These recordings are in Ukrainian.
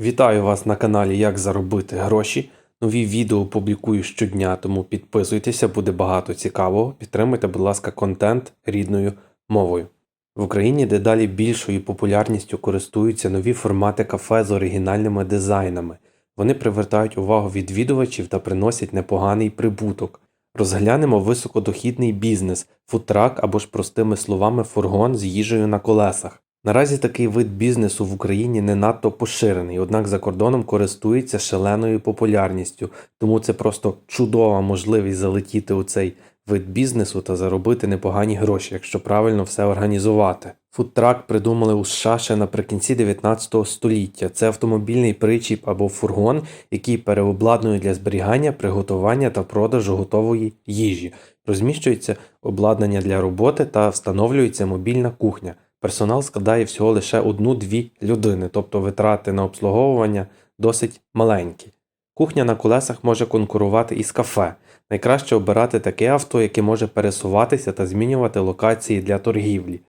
Вітаю вас на каналі Як заробити гроші. Нові відео публікую щодня, тому підписуйтеся, буде багато цікавого. Підтримуйте, будь ласка, контент рідною мовою. В Україні дедалі більшою популярністю користуються нові формати кафе з оригінальними дизайнами. Вони привертають увагу відвідувачів та приносять непоганий прибуток. Розглянемо високодохідний бізнес, фудтрак або ж простими словами фургон з їжею на колесах. Наразі такий вид бізнесу в Україні не надто поширений, однак за кордоном користується шаленою популярністю, тому це просто чудова можливість залетіти у цей вид бізнесу та заробити непогані гроші, якщо правильно все організувати. Фудтрак придумали у США ще наприкінці 19 століття. Це автомобільний причіп або фургон, який переобладнують для зберігання, приготування та продажу готової їжі. Розміщується обладнання для роботи та встановлюється мобільна кухня. Персонал складає всього лише одну-дві людини, тобто витрати на обслуговування досить маленькі. Кухня на колесах може конкурувати із кафе. Найкраще обирати таке авто, яке може пересуватися та змінювати локації для торгівлі.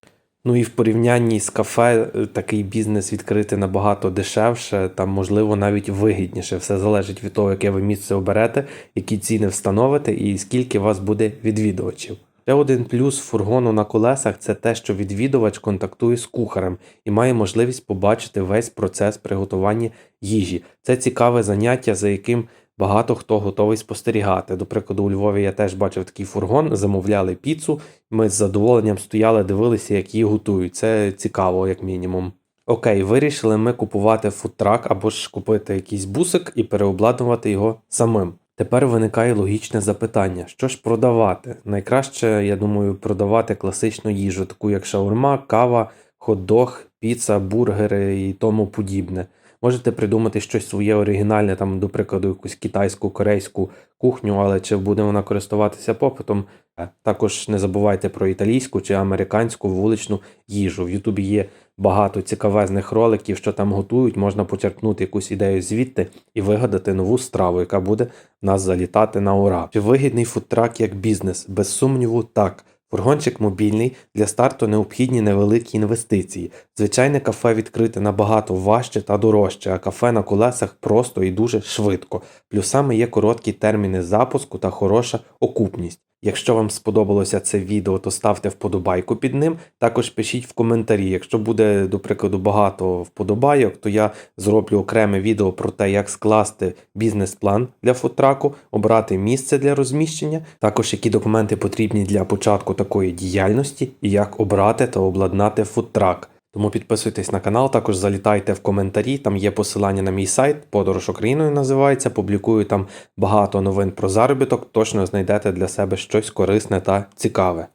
Ну і в порівнянні з кафе е, такий бізнес відкрити набагато дешевше та, можливо, навіть вигідніше. Все залежить від того, яке ви місце оберете, які ціни встановите і скільки у вас буде відвідувачів. Ще один плюс фургону на колесах це те, що відвідувач контактує з кухарем і має можливість побачити весь процес приготування їжі. Це цікаве заняття, за яким багато хто готовий спостерігати. До прикладу, у Львові я теж бачив такий фургон, замовляли піцу. Ми з задоволенням стояли, дивилися, як її готують. Це цікаво, як мінімум. Окей, вирішили ми купувати фудтрак або ж купити якийсь бусик і переобладнувати його самим. Тепер виникає логічне запитання: що ж продавати? Найкраще, я думаю, продавати класичну їжу, таку як шаурма, кава, хот-дог, піца, бургери і тому подібне. Можете придумати щось своє оригінальне, там, до прикладу, якусь китайську, корейську кухню, але чи буде вона користуватися попитом? Е, Також не забувайте про італійську чи американську вуличну їжу. В Ютубі є багато цікавезних роликів, що там готують, можна почерпнути якусь ідею звідти і вигадати нову страву, яка буде нас залітати на ура. Чи вигідний фудтрак як бізнес? Без сумніву, так. Фургончик мобільний для старту необхідні невеликі інвестиції. Звичайне кафе відкрити набагато важче та дорожче, а кафе на колесах просто і дуже швидко. Плюсами є короткі терміни запуску та хороша окупність. Якщо вам сподобалося це відео, то ставте вподобайку під ним. Також пишіть в коментарі. Якщо буде, до прикладу, багато вподобайок, то я зроблю окреме відео про те, як скласти бізнес-план для фудтраку, обрати місце для розміщення, також які документи потрібні для початку такої діяльності і як обрати та обладнати фудтрак. Тому підписуйтесь на канал, також залітайте в коментарі. Там є посилання на мій сайт, подорож Україною називається. Публікую там багато новин про заробіток. Точно знайдете для себе щось корисне та цікаве.